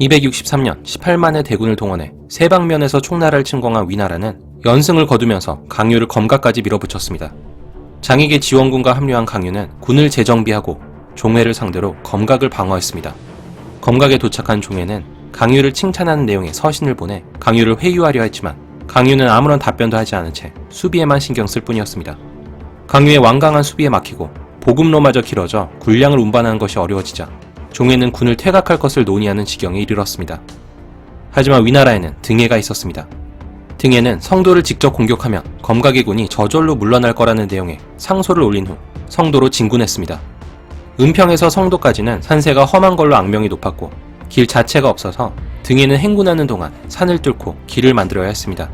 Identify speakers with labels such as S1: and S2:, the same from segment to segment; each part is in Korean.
S1: 263년 18만의 대군을 동원해 세 방면에서 총나라를 침공한 위나라는 연승을 거두면서 강유를 검가까지 밀어붙였습니다. 장익의 지원군과 합류한 강유는 군을 재정비하고 종회를 상대로 검각을 방어했습니다. 검각에 도착한 종회는 강유를 칭찬하는 내용의 서신을 보내 강유를 회유하려 했지만 강유는 아무런 답변도 하지 않은 채 수비에만 신경 쓸 뿐이었습니다. 강유의 완강한 수비에 막히고 보급로마저 길어져 군량을 운반하는 것이 어려워지자 종해는 군을 퇴각할 것을 논의하는 지경에 이르렀습니다. 하지만 위나라에는 등해가 있었습니다. 등해는 성도를 직접 공격하면 검각의 군이 저절로 물러날 거라는 내용의 상소를 올린 후 성도로 진군했습니다. 은평에서 성도까지는 산세가 험한 걸로 악명이 높았고 길 자체가 없어서 등해는 행군하는 동안 산을 뚫고 길을 만들어야 했습니다.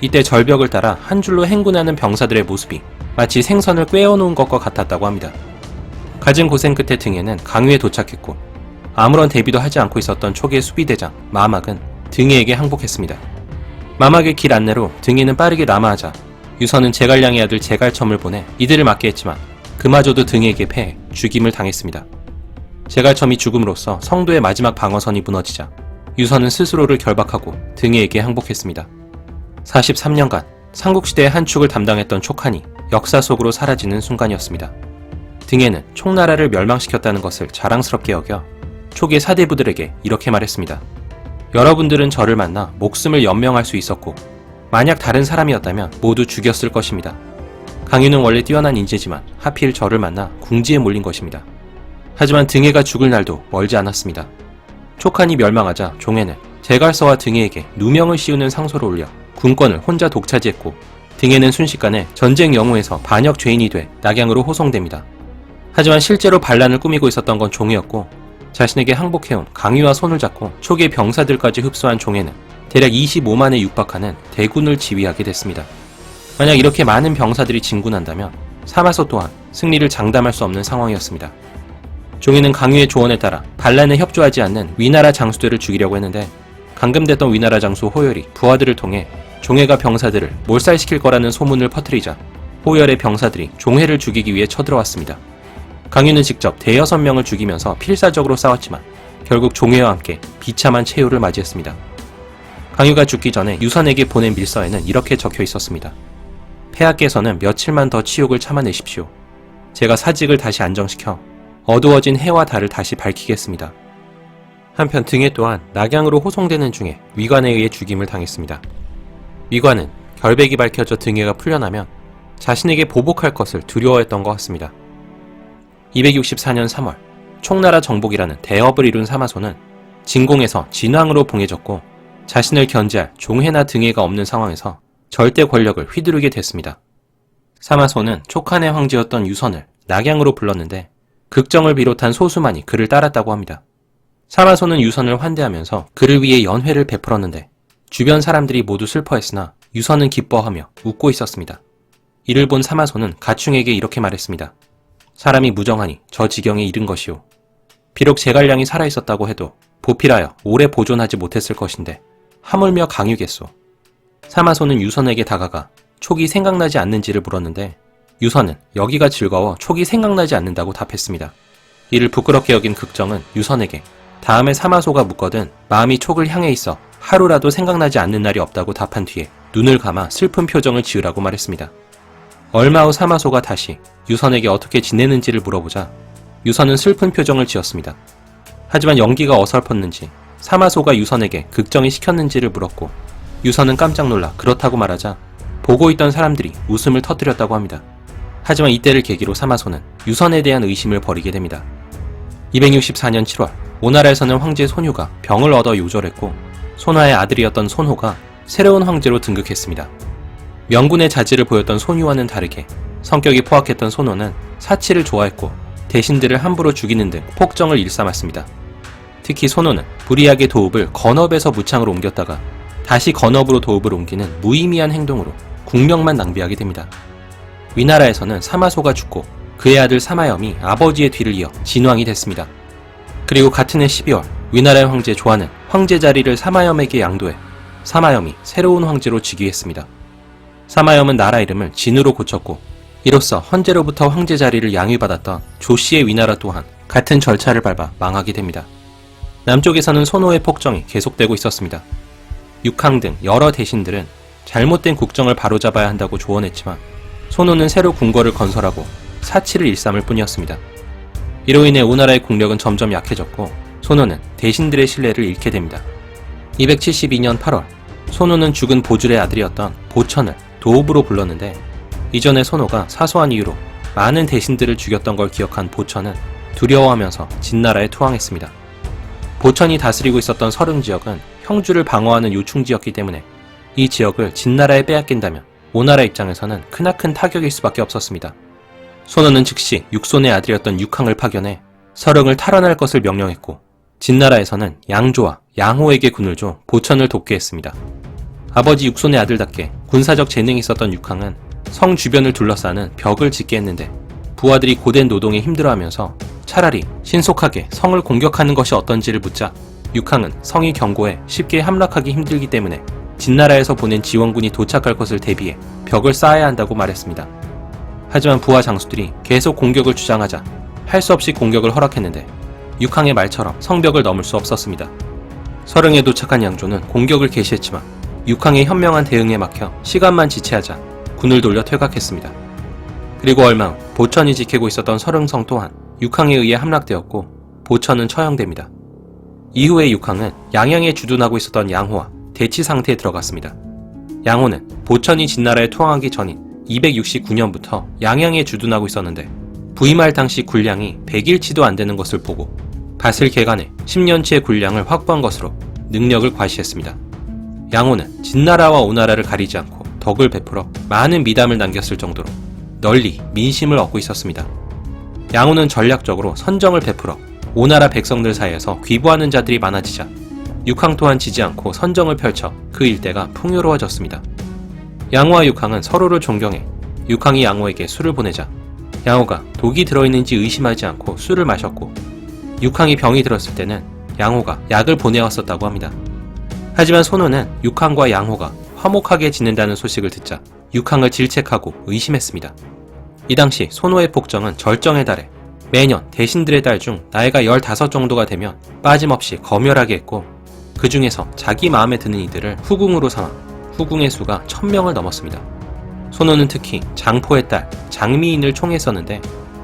S1: 이때 절벽을 따라 한 줄로 행군하는 병사들의 모습이 마치 생선을 꿰어놓은 것과 같았다고 합니다. 가진 고생 끝에 등해는 강유에 도착했고 아무런 대비도 하지 않고 있었던 초기의 수비대장 마막은 등해에게 항복했습니다. 마막의 길 안내로 등해는 빠르게 남하하자 유선은 제갈량의 아들 제갈첨을 보내 이들을 맡게 했지만 그마저도 등해에게 패해 죽임을 당했습니다. 제갈첨이 죽음으로써 성도의 마지막 방어선이 무너지자 유선은 스스로를 결박하고 등해에게 항복했습니다. 43년간 삼국시대의 한 축을 담당했던 촉한이 역사 속으로 사라지는 순간이었습니다. 등에는 총나라를 멸망시켰다는 것을 자랑스럽게 여겨 초기 사대부들에게 이렇게 말했습니다. 여러분들은 저를 만나 목숨을 연명할 수 있었고 만약 다른 사람이었다면 모두 죽였을 것입니다. 강유는 원래 뛰어난 인재지만 하필 저를 만나 궁지에 몰린 것입니다. 하지만 등해가 죽을 날도 멀지 않았습니다. 촉한이 멸망하자 종해는 제갈서와 등해에게 누명을 씌우는 상소를 올려 군권을 혼자 독차지했고 등해는 순식간에 전쟁 영웅에서 반역 죄인이 돼 낙양으로 호송됩니다. 하지만 실제로 반란을 꾸미고 있었던 건 종이었고 자신에게 항복해온 강유와 손을 잡고 초기의 병사들까지 흡수한 종해는 대략 25만에 육박하는 대군을 지휘하게 됐습니다. 만약 이렇게 많은 병사들이 진군한다면 사마소 또한 승리를 장담할 수 없는 상황이었습니다. 종해는 강유의 조언에 따라 반란에 협조하지 않는 위나라 장수들을 죽이려고 했는데 감금됐던 위나라 장수 호열이 부하들을 통해 종해가 병사들을 몰살시킬 거라는 소문을 퍼뜨리자 호열의 병사들이 종해를 죽이기 위해 쳐들어왔습니다. 강유는 직접 대여섯 명을 죽이면서 필사적으로 싸웠지만 결국 종해와 함께 비참한 최후를 맞이했습니다. 강유가 죽기 전에 유선에게 보낸 밀서에는 이렇게 적혀 있었습니다. 폐하께서는 며칠만 더 치욕을 참아내십시오. 제가 사직을 다시 안정시켜 어두워진 해와 달을 다시 밝히겠습니다. 한편 등해 또한 낙양으로 호송되는 중에 위관에 의해 죽임을 당했습니다. 위관은 결백이 밝혀져 등해가 풀려나면 자신에게 보복할 것을 두려워했던 것 같습니다. 264년 3월 총나라 정복이라는 대업을 이룬 사마소는 진공에서 진왕으로 봉해졌고 자신을 견제할 종해나 등해가 없는 상황에서 절대 권력을 휘두르게 됐습니다. 사마소는 촉한의 황제였던 유선을 낙양으로 불렀는데 극정을 비롯한 소수만이 그를 따랐다고 합니다. 사마소는 유선을 환대하면서 그를 위해 연회를 베풀었는데 주변 사람들이 모두 슬퍼했으나 유선은 기뻐하며 웃고 있었습니다. 이를 본 사마소는 가충에게 이렇게 말했습니다. 사람이 무정하니 저 지경에 이른 것이오. 비록 제갈량이 살아있었다고 해도 보필하여 오래 보존하지 못했을 것인데 하물며 강유겠소. 사마소는 유선에게 다가가 촉이 생각나지 않는지를 물었는데 유선은 여기가 즐거워 촉이 생각나지 않는다고 답했습니다. 이를 부끄럽게 여긴 극정은 유선에게 다음에 사마소가 묻거든 마음이 촉을 향해 있어 하루라도 생각나지 않는 날이 없다고 답한 뒤에 눈을 감아 슬픈 표정을 지으라고 말했습니다. 얼마 후 사마소가 다시 유선에게 어떻게 지내는지를 물어보자 유선은 슬픈 표정을 지었습니다. 하지만 연기가 어설펐는지 사마소가 유선에게 극정이 시켰는지를 물었고 유선은 깜짝 놀라 그렇다고 말하자 보고 있던 사람들이 웃음을 터뜨렸다고 합니다. 하지만 이때를 계기로 사마소는 유선에 대한 의심을 버리게 됩니다. 264년 7월 오나라에서는 황제 손유가 병을 얻어 요절했고 손화의 아들이었던 손호가 새로운 황제로 등극했습니다. 명군의 자질을 보였던 손유와는 다르게 성격이 포악했던 손호는 사치를 좋아했고 대신들을 함부로 죽이는 등 폭정을 일삼았습니다. 특히 손호는 불이하게 도읍을 건업에서 무창으로 옮겼다가 다시 건업으로 도읍을 옮기는 무의미한 행동으로 국력만 낭비하게 됩니다. 위나라에서는 사마소가 죽고 그의 아들 사마염이 아버지의 뒤를 이어 진왕이 됐습니다. 그리고 같은 해 12월 위나라의 황제 조아는 황제 자리를 사마염에게 양도해 사마염이 새로운 황제로 즉위했습니다. 사마염은 나라 이름을 진으로 고쳤고 이로써 헌제로부터 황제 자리를 양위받았던 조씨의 위나라 또한 같은 절차를 밟아 망하게 됩니다. 남쪽에서는 소노의 폭정이 계속되고 있었습니다. 육항 등 여러 대신들은 잘못된 국정을 바로잡아야 한다고 조언했지만 소노는 새로 궁궐을 건설하고 사치를 일삼을 뿐이었습니다. 이로 인해 오나라의 국력은 점점 약해졌고 소노는 대신들의 신뢰를 잃게 됩니다. 272년 8월 소노는 죽은 보줄의 아들이었던 보천을 도읍으로 불렀는데 이전에 소노가 사소한 이유로 많은 대신들을 죽였던 걸 기억한 보천은 두려워하면서 진나라에 투항했습니다. 보천이 다스리고 있었던 서릉 지역은 형주를 방어하는 요충지였기 때문에 이 지역을 진나라에 빼앗긴다면 오나라 입장에서는 크나큰 타격일 수밖에 없었습니다. 소노는 즉시 육손의 아들이었던 육항을 파견해 서릉을 탈환할 것을 명령했고 진나라에서는 양조와 양호에게 군을 줘 보천을 돕게 했습니다. 아버지 육손의 아들답게 군사적 재능이 있었던 육항은 성 주변을 둘러싸는 벽을 짓게 했는데 부하들이 고된 노동에 힘들어하면서 차라리 신속하게 성을 공격하는 것이 어떤지를 묻자 육항은 성이 견고해 쉽게 함락하기 힘들기 때문에 진나라에서 보낸 지원군이 도착할 것을 대비해 벽을 쌓아야 한다고 말했습니다. 하지만 부하 장수들이 계속 공격을 주장하자 할 수 없이 공격을 허락했는데 육항의 말처럼 성벽을 넘을 수 없었습니다. 서릉에 도착한 양조는 공격을 개시했지만 육항의 현명한 대응에 막혀 시간만 지체하자 군을 돌려 퇴각했습니다. 그리고 얼마 후 보천이 지키고 있었던 서릉성 또한 육항에 의해 함락되었고 보천은 처형됩니다. 이후에 육항은 양양에 주둔하고 있었던 양호와 대치 상태에 들어갔습니다. 양호는 보천이 진나라에 투항하기 전인 269년부터 양양에 주둔하고 있었는데 부임할 당시 군량이 100일치도 안 되는 것을 보고 밭을 개간해 10년치의 군량을 확보한 것으로 능력을 과시했습니다. 양호는 진나라와 오나라를 가리지 않고 덕을 베풀어 많은 미담을 남겼을 정도로 널리 민심을 얻고 있었습니다. 양호는 전략적으로 선정을 베풀어 오나라 백성들 사이에서 귀부하는 자들이 많아지자 육항 또한 지지 않고 선정을 펼쳐 그 일대가 풍요로워졌습니다. 양호와 육항은 서로를 존경해 육항이 양호에게 술을 보내자 양호가 독이 들어있는지 의심하지 않고 술을 마셨고 육항이 병이 들었을 때는 양호가 약을 보내왔었다고 합니다. 하지만 소노는 육항과 양호가 화목하게 지낸다는 소식을 듣자 육항을 질책하고 의심했습니다. 이 당시 소노의 폭정은 절정에 달해 매년 대신들의 딸 중 나이가 15 정도가 되면 빠짐없이 검열하게 했고 그 중에서 자기 마음에 드는 이들을 후궁으로 삼아 후궁의 수가 1000명을 넘었습니다. 소노는 특히 장포의 딸 장미인을 총했었는데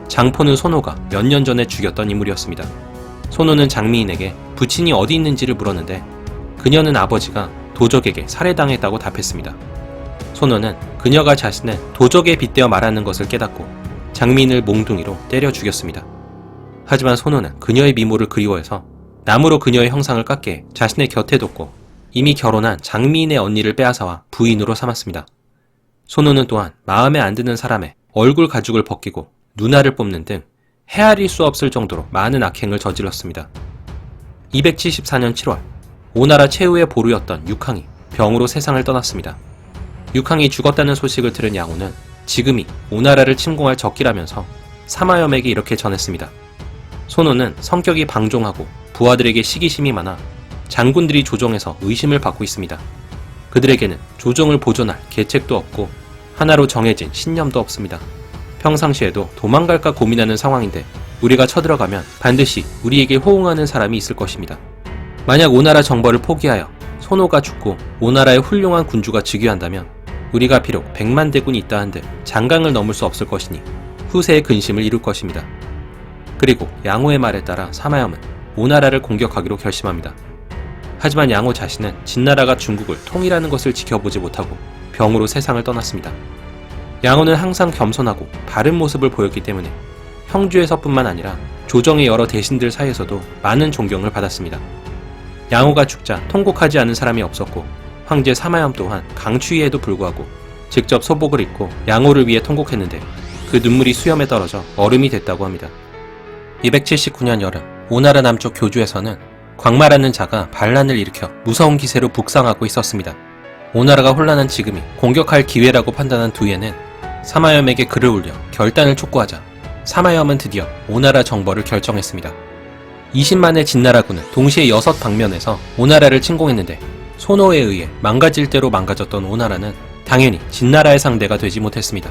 S1: 장포는 소노가 몇 년 전에 죽였던 인물이었습니다. 소노는 장미인에게 부친이 어디 있는지를 물었는데 그녀는 아버지가 도적에게 살해당했다고 답했습니다. 소노는 그녀가 자신을 도적에 빗대어 말하는 것을 깨닫고 장미인을 몽둥이로 때려 죽였습니다. 하지만 소노는 그녀의 미모를 그리워해서 나무로 그녀의 형상을 깎게 자신의 곁에 뒀고 이미 결혼한 장미인의 언니를 빼앗아와 부인으로 삼았습니다. 소노는 또한 마음에 안 드는 사람의 얼굴 가죽을 벗기고 누나를 뽑는 등 헤아릴 수 없을 정도로 많은 악행을 저질렀습니다. 274년 7월 오나라 최후의 보루였던 육항이 병으로 세상을 떠났습니다. 육항이 죽었다는 소식을 들은 양호는 지금이 오나라를 침공할 적기라면서 사마염에게 이렇게 전했습니다. 소노는 성격이 방종하고 부하들에게 시기심이 많아 장군들이 조정에서 의심을 받고 있습니다. 그들에게는 조정을 보존할 계책도 없고 하나로 정해진 신념도 없습니다. 평상시에도 도망갈까 고민하는 상황인데 우리가 쳐들어가면 반드시 우리에게 호응하는 사람이 있을 것입니다. 만약 오나라 정벌을 포기하여 소노가 죽고 오나라의 훌륭한 군주가 즉위한다면 우리가 비록 백만 대군이 있다 한들 장강을 넘을 수 없을 것이니 후세의 근심을 이룰 것입니다. 그리고 양호의 말에 따라 사마염은 오나라를 공격하기로 결심합니다. 하지만 양호 자신은 진나라가 중국을 통일하는 것을 지켜보지 못하고 병으로 세상을 떠났습니다. 양호는 항상 겸손하고 바른 모습을 보였기 때문에 형주에서뿐만 아니라 조정의 여러 대신들 사이에서도 많은 존경을 받았습니다. 양호가 죽자 통곡하지 않은 사람이 없었고 황제 사마염 또한 강추위에도 불구하고 직접 소복을 입고 양호를 위해 통곡했는데 그 눈물이 수염에 떨어져 얼음이 됐다고 합니다. 279년 여름 오나라 남쪽 교주에서는 광마라는 자가 반란을 일으켜 무서운 기세로 북상하고 있었습니다. 오나라가 혼란한 지금이 공격할 기회라고 판단한 두예는 사마염에게 글을 올려 결단을 촉구하자 사마염은 드디어 오나라 정벌을 결정했습니다. 20만의 진나라군은 동시에 여섯 방면에서 오나라를 침공했는데 소노에 의해 망가질 대로 망가졌던 오나라는 당연히 진나라의 상대가 되지 못했습니다.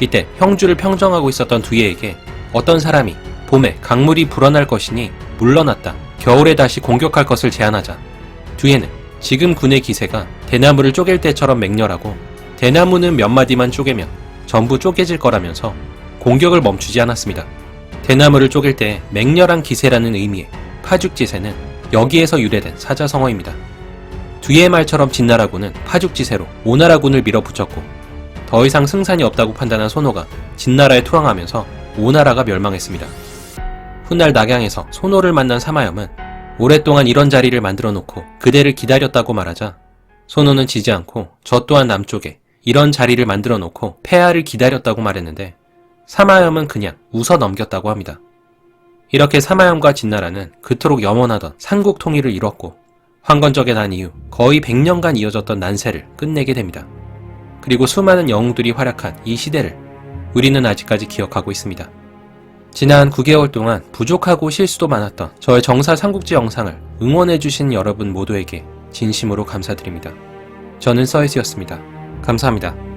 S1: 이때 형주를 평정하고 있었던 두예에게 어떤 사람이 봄에 강물이 불어날 것이니 물러났다 겨울에 다시 공격할 것을 제안하자 뒤에는 지금 군의 기세가 대나무를 쪼갤 때처럼 맹렬하고 대나무는 몇 마디만 쪼개면 전부 쪼개질 거라면서 공격을 멈추지 않았습니다. 대나무를 쪼갤 때 맹렬한 기세라는 의미의 파죽지세는 여기에서 유래된 사자성어입니다. 뒤의 말처럼 진나라군은 파죽지세로 오나라군을 밀어붙였고 더 이상 승산이 없다고 판단한 손호가 진나라에 투항하면서 오나라가 멸망했습니다. 훗날 낙양에서 손호를 만난 사마염은 오랫동안 이런 자리를 만들어 놓고 그대를 기다렸다고 말하자 손호는 지지 않고 저 또한 남쪽에 이런 자리를 만들어 놓고 폐하를 기다렸다고 말했는데 사마염은 그냥 웃어 넘겼다고 합니다. 이렇게 사마염과 진나라는 그토록 염원하던 삼국 통일을 이뤘고 황건적에 난 이후 거의 100년간 이어졌던 난세를 끝내게 됩니다. 그리고 수많은 영웅들이 활약한 이 시대를 우리는 아직까지 기억하고 있습니다. 지난 9개월 동안 부족하고 실수도 많았던 저의 정사 삼국지 영상을 응원해주신 여러분 모두에게 진심으로 감사드립니다. 저는 서이스였습니다. 감사합니다.